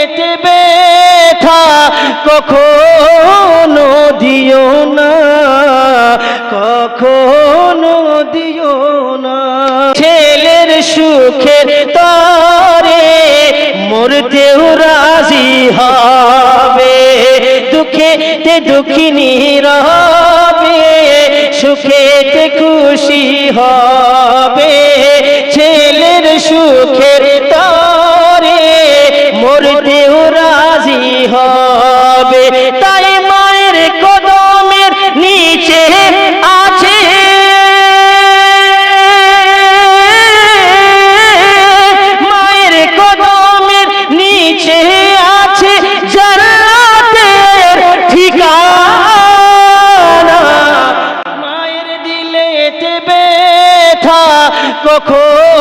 এতে ব্যথা কখনো দিও না, কখনো দিও না। ছেলের সুখের তরে মরতেও রাজি হবে, দুঃখেতে দুঃখিনী রবে সুখেতে খুশি হবে। ছেলের তরে মরতেও রাজি হবে। তাই মায়ের কদমের নিচে আছে। মায়ের কদমের নিচে আছে জান্নাতের ঠিকানা। মায়ের দিলেতে ব্যথা কখনো